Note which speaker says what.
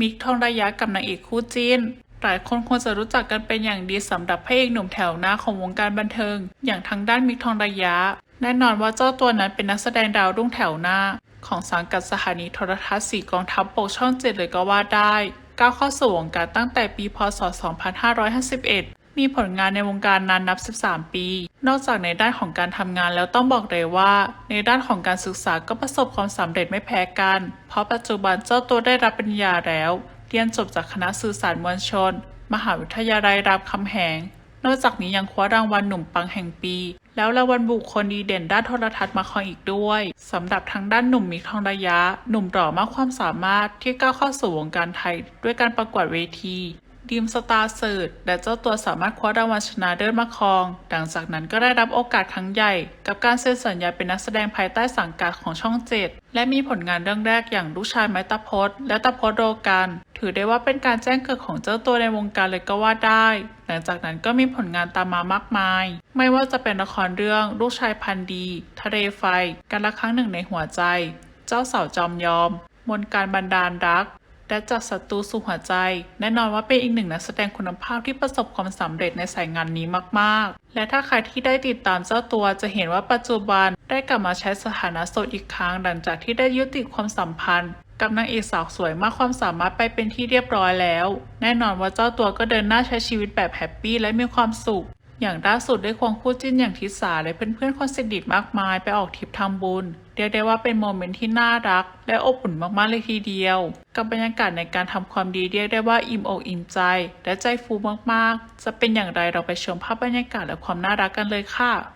Speaker 1: มิกทองระยะกับนางเอกคู่จิ้น หลายคนควรจะรู้จักกันเป็นอย่างดีสำหรับพระเอกหนุ่มแถวหน้าของวงการบันเทิง อย่างทางด้านมิกทองระยะ แน่นอนว่าเจ้าตัวนั้นเป็นนักแสดงดาวรุ่งแถวหน้า ของสังกัดสถานีโทรทัศน์สีกองทัพปกช่องเจ็ดเลยก็ว่าได้ก้าวเข้าสู่วงการตั้งแต่ปีพศ 2551 มีผลงานในวงการนานนับ 13 ปี นอกจากในด้านของการทำงานแล้วต้องบอกเลยว่า ในด้านของการศึกษาก็ประสบความสำเร็จไม่แพ้กัน เพราะปัจจุบันเจ้าตัวได้รับปริญญาแล้ว เรียนจบจากคณะสื่อสารมวลชน มหาวิทยาลัยรามคำแหง นอกจากนี้ยังคว้ารางวัลหนุ่มปังแห่งปี แล้วรางวัลบุคคลดีเด่นด้านโทรทัศน์มาครองอีกด้วยสำหรับทางด้านหนุ่มมิกทองระยะ หนุ่มหล่อมากความสามารถที่ก้าวเข้าสู่วงการไทย ด้วยการประกวดเวที ดีมสตาร์เสิร์และเจ้าตัวสามารถคว้ารางวัลชนะเลิศมาครอง หลังจากนั้นก็ได้รับโอกาสครั้งใหญ่ กับการเซ็นสัญญาเป็นนักแสดงภายใต้สังกัดของช่องเจ็ดและมีผลงานเรื่องแรกอย่างลูกชายไม้ตะพดและตะพดโรกันถือได้ว่าเป็นการแจ้งเกิดของเจ้าตัวในวงการเลยก็ว่าได้ หลังจากนั้นก็มีผลงานตามมามากมาย ไม่ว่าจะเป็นละครเรื่องลูกชายพันดี ทะเลไฟ การละครั้งหนึ่งในหัวใจ เจ้าสาวจอมยอม มนการบันดาลรัก และจากศัตรูสู่หัวใจ แน่นอนว่าเป็นอีกหนึ่งนักแสดงคุณภาพที่ประสบความสำเร็จในสายงานนี้มากๆ และถ้าใครที่ได้ติดตามเจ้าตัวจะเห็นว่าปัจจุบันได้กลับมาใช้สถานะโสดอีกครั้ง หลังจากที่ได้ยุติความสัมพันธ์กับนางเอกสาวสวยมากความสามารถไปเป็นที่เรียบร้อยแล้ว แน่นอนว่าเจ้าตัวก็เดินหน้าใช้ชีวิตแบบแฮปปี้และมีความสุข อย่างล่าสุดได้ควงคู่จิ้นอย่างทิสาและเพื่อนๆคนสนิทมากมายไปออกทริปทำบุญเรียกได้ว่าเป็นโมเมนต์ที่น่ารัก และอบอุ่นมากๆเลยทีเดียว กับบรรยากาศในการทำความดีเรียกได้ว่าอิ่มอกอิ่มใจ และใจฟูมากๆ จะเป็นอย่างไรเราไปชมภาพบรรยากาศและความน่ารักกันเลยค่ะ